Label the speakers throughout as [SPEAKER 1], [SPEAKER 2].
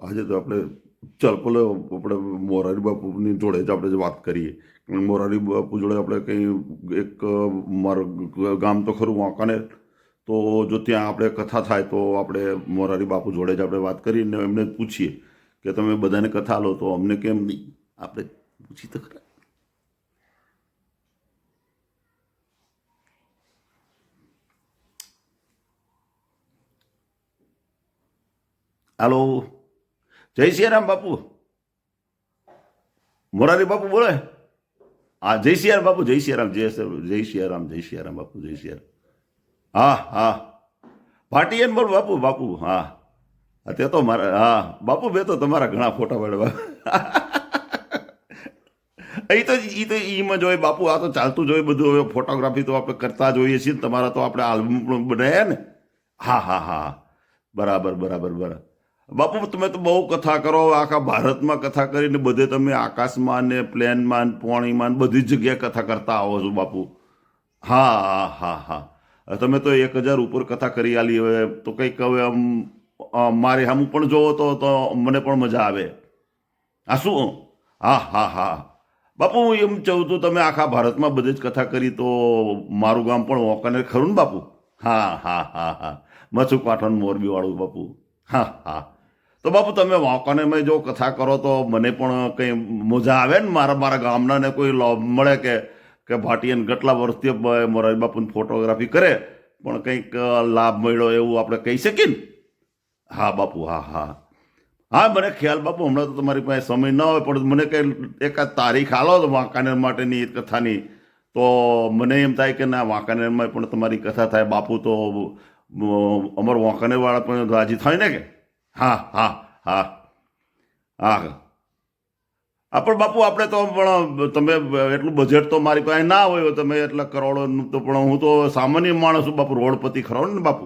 [SPEAKER 1] આજે તો આપણે ચાલ, ભલે આપણે મોરારી બાપુની જોડે જ આપણે વાત કરીએ. મોરારી બાપુ જોડે આપણે કંઈ એક મારું ગામ તો ખરું વાંકાને તો જો ત્યાં આપણે કથા થાય તો આપણે મોરારી બાપુ જોડે જ આપણે વાત કરીને એમને પૂછીએ કે તમે બધાને કથા લો તો અમને કેમ નહીં? આપણે પૂછી તો ખરા. હાલો. જય સિયારામ બાપુ. મોરારી બાપુ બોલે? હા, જય સિયારામ બાપુ, જય સિયારામ, જય જય સિયારામ જય સિયારામ બાપુ, જય સિયારામ. હા હા. ભાટિયન બોલ બાપુ બાપુ, હા. તે તો મારા, હા, બાપુ બે તો તમારા ઘણા ફોટા પાડવા. એ તો એ તો ઈમાં જોઈએ બાપુ, આ તો ચાલતું જોઈએ બધું. હવે ફોટોગ્રાફી તો આપણે કરતા જોઈએ છીએ તમારા તો આપણે આલ્બમ પણ બનાવ્યા ને. હા હા હા. બરાબર બરાબર બરાબર. બાપુ, તમે તો બહુ કથા કરો, આખા ભારતમાં કથા કરીને બધે તમે આકાશમાં ને પ્લેનમાં ને પોણીમાં બધી જગ્યાએ કથા કરતા આવો છો બાપુ. હા હા હા. તમે તો એક હજાર ઉપર કથા કરી આલી, હવે તો કંઈક હવે આમ મારે હમ પણ જોવો તો તો મને પણ મજા આવે. આ શું? હા હા હા. બાપુ, હું એમ કહું છું, તમે આખા ભારતમાં બધી જ કથા કરી તો મારું ગામ પણ ઓકાને ખરું ને બાપુ? હા હા હા હા. મચ્છુ પાટણ મોરબીવાળું બાપુ. હા હા. તો બાપુ, તમે વાંકાનેરમાં જો કથા કરો તો મને પણ કંઈ મજા આવે ને મારા મારા ગામના ને કોઈ લાભ મળે કે કે ભાટિયાને કેટલા વર્ષથી મોરારી બાપુની ફોટોગ્રાફી કરે, પણ કંઈક લાભ મળ્યો એવું આપણે કહી શકીએ ને? હા બાપુ, હા હા. હા, મને ખ્યાલ બાપુ, હમણાં તો તમારી પાસે સમય ન હોય, પણ મને કંઈ એકાદ તારીખ આલો તો વાંકાનેર માટેની કથાની. તો મને એમ થાય કે ના, વાંકાનેરમાં પણ તમારી કથા થાય. બાપુ તો અમાર વાંકાનેરવાળા પણ રાજી થાય ને કે? હા હા હા. હા. હા, પણ બાપુ, આપણે તો પણ તમે એટલું બજેટ તો મારી પાસે ના હોય તમે એટલા કરોડોનું તો પણ હું તો સામાન્ય માણસ છું બાપુ, રોડપતિ ખરો ને બાપુ.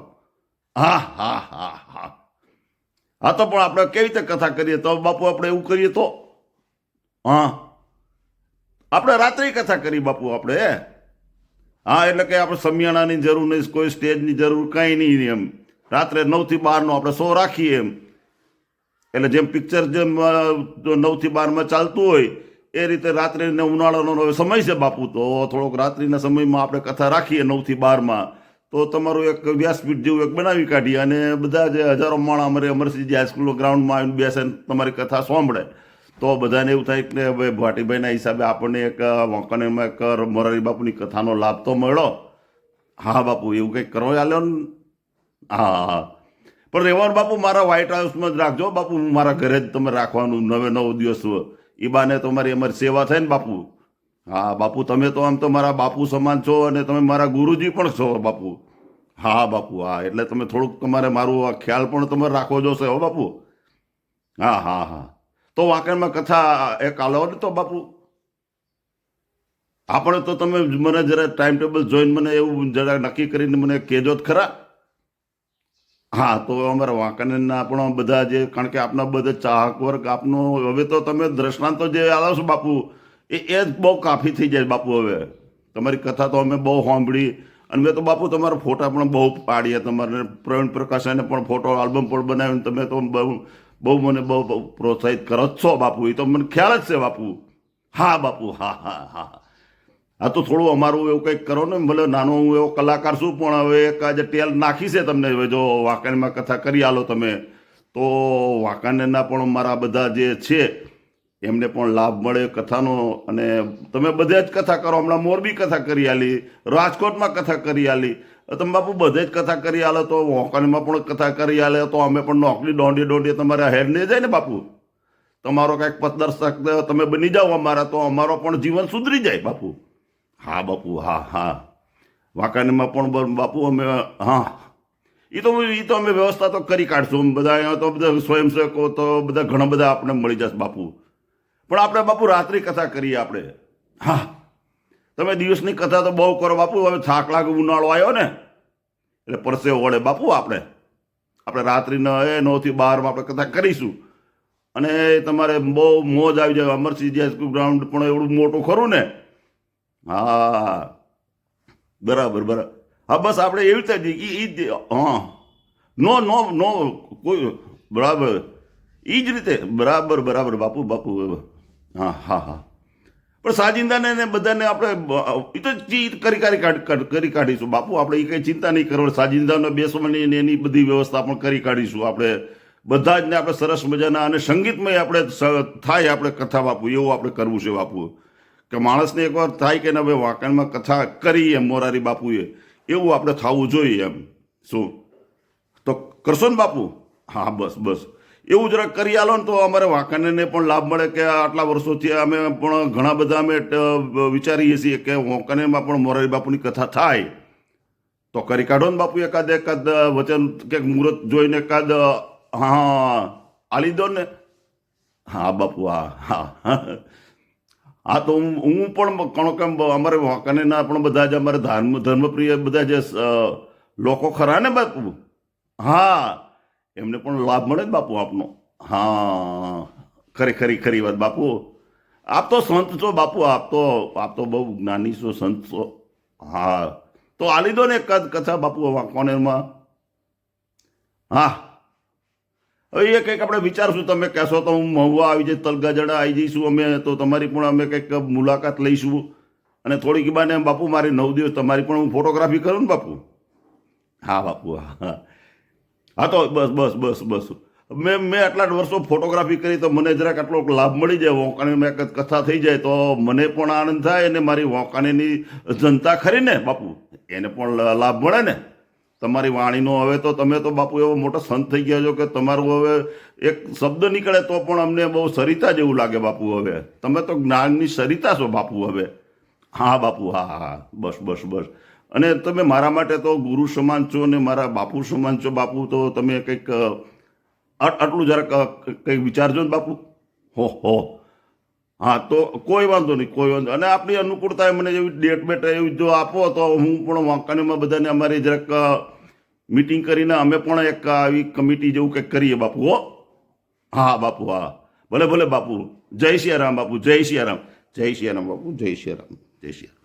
[SPEAKER 1] હા હા હા હા. હા, તો પણ આપણે કેવી રીતે કથા કરીએ? તો બાપુ, આપણે એવું કરીએ તો? હા. આપણે રાત્રે કથા કરી બાપુ, આપણે હા, એટલે કે આપણે સમિયાણાની જરૂર નહીં, કોઈ સ્ટેજની જરૂર કાંઈ નહીં એમ. રાત્રે નવથી બારનો આપણે શો રાખીએ એમ. એટલે જેમ પિક્ચર જેમ નવથી બારમાં ચાલતું હોય, એ રીતે રાત્રિને ઉનાળાનો સમય છે બાપુ. તો થોડોક રાત્રિના સમયમાં આપણે કથા રાખીએ નવથી બારમાં. તો તમારું એક વ્યાસપીઠ જેવું એક બનાવી કાઢીએ અને બધા જે હજારો માણસ અમારે અમરસિંહજી હાઈસ્કૂલ ગ્રાઉન્ડમાં આવીને બેસે તમારી કથા સાંભળે. તો બધાને એવું થાય કે ભાઈ ભાટીભાઈના હિસાબે આપણને એક વાંકાનેરમાં એક મોરારી બાપુની કથાનો લાભ તો મળ્યો. હા બાપુ, એવું કંઈક કરો ચાલ્યો ને હા હા. પણ રહેવાનું બાપુ મારા વ્હાઇટ હાઉસમાં જ રાખજો. બાપુ, હું મારા ઘરે જ તમે રાખવાનું, નવે નવ દિવસ એ બાને તમારી અમારી સેવા થાય ને બાપુ. હા, બાપુ, તમે તો આમ તો મારા બાપુ સમાન છો અને તમે મારા ગુરુજી પણ છો બાપુ. હા બાપુ, હા, એટલે તમે થોડુંક તમારે મારું આ ખ્યાલ પણ તમારે રાખવો જોશે, હો, બાપુ. હા હા હા. તો વાંકણમાં કથા એક આલો ને તો, બાપુ. આપણે તો તમે મને જરા ટાઈમ ટેબલ જોઈને મને એવું જરા નક્કી કરીને મને કહેજો જ ખરા. હા, તો અમારા વાંકાનેરના પણ બધા જે, કારણ કે આપના બધા ચાહક વર્ગ, આપનો હવે તો તમે દ્રષ્ટાંતો જે આલો છો બાપુ, એ એ જ બહુ કાફી થઈ જાય બાપુ હવે. તમારી કથા તો અમે બહુ સાંભળી, અને મેં તો બાપુ તમારા ફોટા પણ બહુ પાડ્યા, તમારે પ્રવીણ પ્રકાશને પણ ફોટો, આલ્બમ પણ બનાવીને તમે તો બહુ બહુ મને બહુ બહુ પ્રોત્સાહિત કરો જ છો બાપુ, એ તો મને ખ્યાલ જ છે બાપુ. હા બાપુ હા હા હા. હા તો થોડું અમારું એવું કંઈક કરો ને, ભલે નાનો હું એવો કલાકાર છું, પણ હવે એક આજે ટેલ નાખી છે તમને. હવે જો વાંકાણીમાં કથા કરી આલો તમે, તો વાંકાણના પણ મારા બધા જે છે, એમને પણ લાભ મળે કથાનો. અને તમે બધે જ કથા કરો, હમણાં મોરબી કથા કરી આલી, રાજકોટમાં કથા કરી આલી. તમે બાપુ બધે જ કથા કરી આલો, તો વાંકાણીમાં પણ કથા કરી આલે, તો અમે પણ નોકરી દોંડી દોંડી તમારા હેડને જાય ને બાપુ. તમારો કાંઈક પથદર્શક, તમે બની જાઓ અમારા, તો અમારો પણ જીવન સુધરી જાય બાપુ. હા બાપુ, હા હા. વાંકાનેરમાં પણ બાપુ અમે, હા. એ તો એ તો અમે વ્યવસ્થા તો કરી કાઢશું. બધા તો બધા સ્વયંસેવકો તો બધા ઘણા બધા આપણે મળી જશે બાપુ. પણ આપણે બાપુ રાત્રિ કથા કરીએ આપણે. હા. તમે દિવસની કથા તો બહુ કરો બાપુ. હવે થાક લાગે ઉનાળો આવ્યો ને. એટલે પરસે વળે બાપુ આપણે. આપણે રાત્રિના એ નવથી બારમાં આપણે કથા કરીશું. અને તમારે બહુ મોજ આવી જાય. અમરસિંહ હાઈસ્કૂલ ગ્રાઉન્ડ પણ એવડું મોટું ખરું ને. હા. બરાબર બરાબર. હા, બસ આપણે એવી રીતે એ હા. નો નો નો, કોઈ બરાબર. એ જ રીતે. બરાબર બરાબર. બાપુ બાપુ હા હા હા. પણ સાજિંદાને ને બધાને આપણે એ તો કરી કરી કરી કાઢીશું. બાપુ, આપણે એ કંઈ ચિંતા નહીં કરવાની. સાજિંદાનો બેસવાની ને એની બધી વ્યવસ્થા પણ કરી કાઢીશું. આપણે બધા જ ને આપણે સરસ મજાના અને સંગીતમય આપણે થાય આપણે કથા બાપુ. એવું આપણે કરવું છે બાપુ. કે માણસને એકવાર થાય કે ભાઈ વાંકણમાં કથા કરી એમ મોરારી બાપુએ. એવું આપણે થવું જોઈએ એમ. શું? તો કરશો ને બાપુ? હા, બસ બસ. એવું જરાક કરી આલો ને તો અમારે વાંકાનેરને પણ લાભ મળે કે આટલા વર્ષોથી અમે પણ ઘણા બધા અમે વિચારીએ છીએ કે વાંકાનેરમાં પણ મોરારી બાપુની કથા થાય. તો કરી કાઢો ને બાપુ એકાદ એકાદ વચન કે મુહૂર્ત જોઈને એકાદ હા, આલી દો ને. હા, બાપુ, હા હા. હા તો હું હું પણ કણો કેમ અમારે વાંકાનેરના પણ બધા જ અમારે ધર્મ ધર્મપ્રિય બધા જે લોકો ખરા ને બાપુ? હા. એમને પણ લાભ મળે બાપુ આપનો. હા. ખરી ખરી ખરી વાત બાપુ. આપ તો સંત છો બાપુ, આપ તો આપ તો બહુ જ્ઞાની છો, સંત છો. હા. તો આલી લીધો ને કદ કથા બાપુ વાંકોનેરમાં હા. એ કંઈક આપણે વિચારશું, તમે કહેશો તો હું મહુવા આવી જાય તલગાજડા આવી જઈશું અમે, તો તમારી પણ અમે કંઈક મુલાકાત લઈશું. અને થોડીક બાને, બાપુ, મારી નવ દિવસ, તમારી પણ હું ફોટોગ્રાફી કરું ને, બાપુ? હા બાપુ, હા હા. તો બસ બસ બસ બસ. મેં મેં આટલા વર્ષો ફોટોગ્રાફી કરી તો મને જરાક આટલો લાભ મળી જાય વોંકાણી મેં કથા થઈ જાય, તો મને પણ આનંદ થાય અને મારી વોંકાણીની જનતા ખરી ને, બાપુ? એને પણ લાભ મળે ને? તમારી વાણીનો હવે તો તમે તો બાપુ એવો મોટો સંત થઈ ગયા છો કે તમારું હવે એક શબ્દ નીકળે તો પણ અમને બહુ સરિતા જેવું લાગે બાપુ હવે. તમે તો જ્ઞાનની સરિતા છો બાપુ હવે. હા, બાપુ, હા હા હા. બસ બસ બસ. અને તમે મારા માટે તો ગુરુ સમાન છો ને મારા બાપુ સમાન છો બાપુ, તો તમે કંઈક આટલું જરાક કંઈક વિચારજો ને બાપુ. હો હો. હા, તો કોઈ વાંધો નહીં, કોઈ વાંધો અને આપણી અનુકૂળતાએ મને એવી ડેટ બેટ એવી જો આપો, તો હું પણ વાંકાનીમાં બધાને અમારી જરાક મિટિંગ કરીને અમે પણ એક આવી કમિટી જેવું કંઈક કરીએ બાપુ, હો. હા, બાપુ, હા. ભલે ભલે, બાપુ. જય સિયારામ, બાપુ. જય સિયારામ. જય સિયારામ, બાપુ. જય સિયારામ. જય સિયારામ.